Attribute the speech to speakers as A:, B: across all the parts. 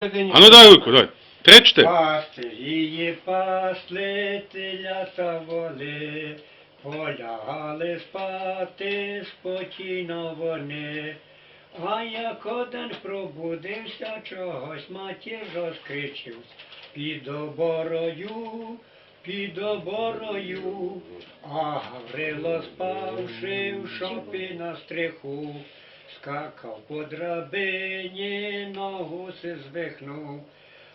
A: А ну дай руку, дай. Три, чотири.
B: Пасли телята воли, полягали спати спокійно вони. А як один пробудився, чогось матір розкричив. Під оборою, під оборою, а Гаврило спавши в шопі на стриху, скакав по драбині, ногу си звихнув.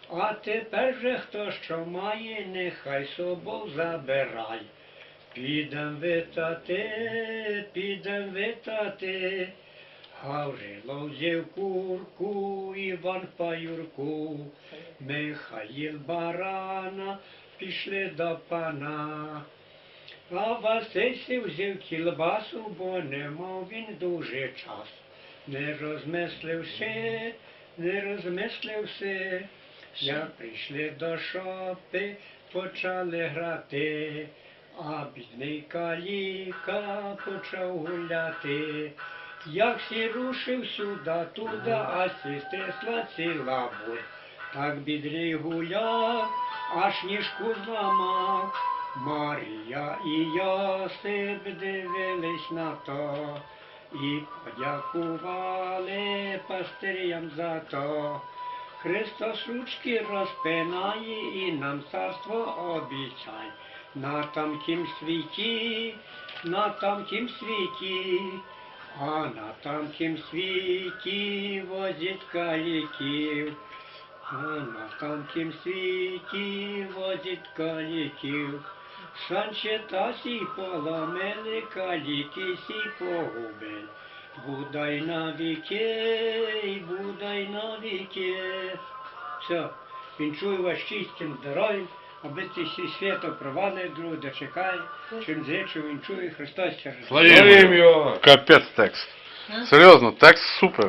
B: А тепер же хто що має, нехай собою забирай. Підем витати, підем витати. Гаврило взяв курку, Іван паюрку, Михаїл барана, пішли до пана. А Василь взяв кілбасу, бо не мав він дуже час. Не розмислився, не розмислився. Як прийшли до шопи, почали грати, а бідний каліка почав гуляти. Як сі рушив сюди, туди, а сі стисла ціла бур. Так бідний гуляв, аж ніжку зламав. Марія і Йосип дивились на то і подякували пастирям за то. Христос ручки розпинає і нам царство обіцяй. На тамтім світі, на тамтім світі, а на тамтім світі возить каліків. А на тамтім світі возить каліків. Санче та сі поломили, каліки погубили. Будай на віки, будай на віки. Все, вінчую вас чистим здоров'ям, аби ці всі свято провали, друг дочекай, чим зичу вінчую Христос через.
A: Славімо його. Капець текст. Серйозно, текст супер.